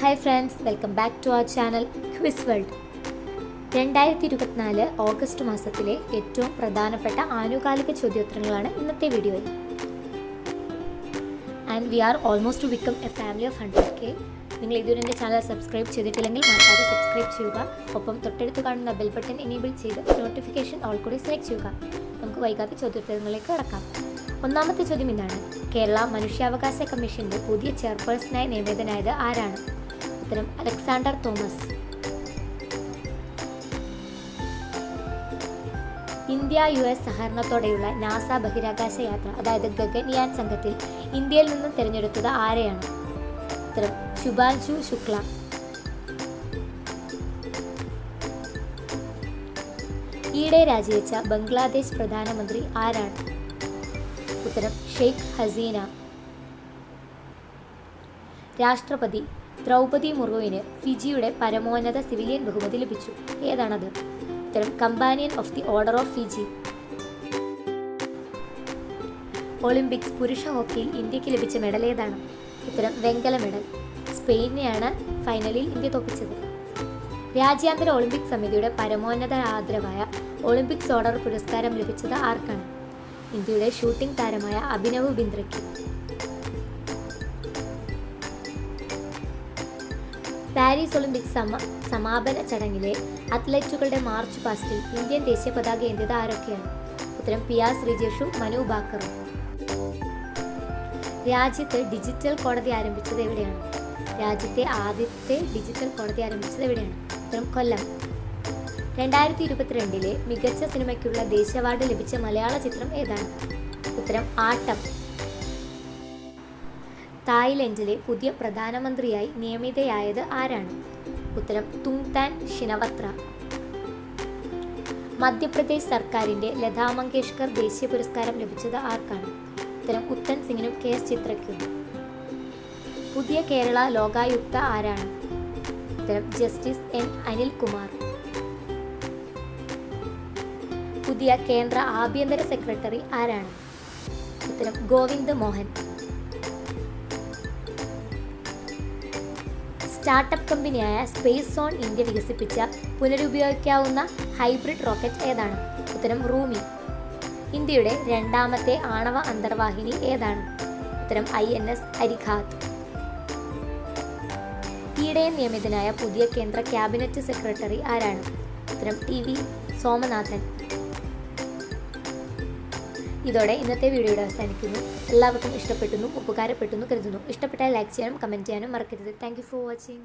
Hi friends welcome back to our channel quiz world രണ്ടായിരത്തി ഇരുപത്തിനാല് August മാസത്തിലെ ഏറ്റവും പ്രധാനപ്പെട്ട ആനുകാലിക ചോദ്യോത്തരങ്ങളാണ് ഇന്നത്തെ വീഡിയോയിൽ. And we are almost to become a family of hundred K നിങ്ങൾ ഇതുവരെ എന്റെ ചാനൽ സബ്സ്ക്രൈബ് ചെയ്തിട്ടില്ലെങ്കിൽ മറക്കാതെ സബ്സ്ക്രൈബ് ചെയ്യുക. ഒപ്പം തൊട്ടടുത്ത് കാണുന്ന ബെൽ ബട്ടൺ എനേബിൾ ചെയ്ത് നോട്ടിഫിക്കേഷൻ ഓൾ കൂടി സെലക്ട് ചെയ്യുക. നമുക്ക് വൈകാതെ ചോദ്യോത്തരങ്ങളിലേക്ക് കടക്കാം. ഒന്നാമത്തെ ചോദ്യം ഇതാണ്. കേരള മനുഷ്യാവകാശ കമ്മീഷന്റെ പുതിയ ചെയർപേഴ്സണായി നിയമിതനായത് ആരാണ്? ഉത്തരം Alexander Thomas. India U S സഹകരണത്തോടെയുള്ള NASA ബഹിരാകാശ യാത്ര അതായത് ഗഗൻയാൻ സംഘത്തിൽ ഇന്ത്യയിൽ നിന്നും തിരഞ്ഞെടുത്തത് ആരെയാണ്? ഉത്തരം ശുഭാൻശു ശുക്ല. ഈയിടെ രാജിവെച്ച ബംഗ്ലാദേശ് പ്രധാനമന്ത്രി ആരാണ്? ഉത്തരം ഷെയ്ഖ് ഹസീന. രാഷ്ട്രപതി ദ്രൗപതി മുർമുവിന് ഫിജിയുടെ പരമോന്നത സിവിലിയൻ ബഹുമതി ലഭിച്ചു. ഏതാണത്? ഉത്തരം companion of the order of Fiji Olympics പുരുഷ ഹോക്കിയിൽ ഇന്ത്യയ്ക്ക് ലഭിച്ച മെഡൽ ഏതാണ്? ഉത്തരം വെങ്കല മെഡൽ സ്പെയിനെയാണ് ഫൈനലിൽ ഇന്ത്യ തോപ്പിച്ചത് രാജ്യാന്തര ഒളിമ്പിക് സമിതിയുടെ പരമോന്നത ആദരവായ ഒളിമ്പിക്സ് ഓർഡർ പുരസ്കാരം ലഭിച്ചത് ആർക്കാണ്? ഇന്ത്യയുടെ ഷൂട്ടിംഗ് താരമായ അഭിനവ് ബിന്ദ്രയ്ക്ക്. പാരീസ് ഒളിമ്പിക്സ് സമ സമാപന ചടങ്ങിലെ അത്ലറ്റുകളുടെ മാർച്ച് പാസ്റ്റിൽ ഇന്ത്യൻ ദേശീയ പതാക ഏന്തിയത് ആരൊക്കെയാണ്? ഉത്തരം പി ആർ ശ്രീജേഷു മനു ബാക്കറും രാജ്യത്ത് ഡിജിറ്റൽ കോടതി ആരംഭിച്ചത് എവിടെയാണ്? രാജ്യത്തെ ആദ്യത്തെ ഡിജിറ്റൽ കോടതി ആരംഭിച്ചത് എവിടെയാണ്? ഉത്തരം കൊല്ലം. രണ്ടായിരത്തി ഇരുപത്തിരണ്ടിലെ മികച്ച സിനിമയ്ക്കുള്ള ദേശീയ അവാർഡ് ലഭിച്ച മലയാള ചിത്രം ഏതാണ്? ഉത്തരം ആട്ടം. തായ്ലൻഡിലെ പുതിയ പ്രധാനമന്ത്രിയായി നിയമിതയായത് ആരാണ്? ഉത്തരം തുങ്താൻ ഷിനവത്ര മധ്യപ്രദേശ് സർക്കാരിന്റെ ലതാ മങ്കേഷ്കർ ദേശീയ പുരസ്കാരം ലഭിച്ചത് ആർക്കാണ്? ഉത്തരം ഉത്തൻ സിംഗിനും കെ എസ് ചിത്രയ്ക്കും. പുതിയ കേരള ലോകായുക്ത ആരാണ്? ഉത്തരം ജസ്റ്റിസ് എൻ അനിൽകുമാർ. പുതിയ കേന്ദ്ര ആഭ്യന്തര സെക്രട്ടറി ആരാണ്? ഉത്തരം ഗോവിന്ദ് മോഹൻ. സ്റ്റാർട്ടപ്പ് കമ്പനിയായ സ്പേസ് സോൺ ഇന്ത്യ വികസിപ്പിച്ച പുനരുപയോഗിക്കാവുന്ന ഹൈബ്രിഡ് റോക്കറ്റ് ഏതാണ്? ഉത്തരം റൂമി. ഇന്ത്യയുടെ രണ്ടാമത്തെ ആണവ അന്തർവാഹിനി ഏതാണ്? ഉത്തരം ഐ എൻ എസ് അരിഘാത്ത് ഈയിടെ നിയമിതനായ പുതിയ കേന്ദ്ര ക്യാബിനറ്റ് സെക്രട്ടറി ആരാണ്? ഉത്തരം ടി വി. സോമനാഥൻ. ഇതോടെ ഇന്നത്തെ വീഡിയോയുടെ അവസാനിക്കുന്നു. എല്ലാവർക്കും ഇഷ്ടപ്പെട്ടെന്നും ഉപകാരപ്പെട്ടെന്നും കരുതുന്നു. ഇഷ്ടപ്പെട്ടാൽ ലൈക്ക് ചെയ്യാനും കമന്റ് ചെയ്യാനും മറക്കരുത്. Thank for watching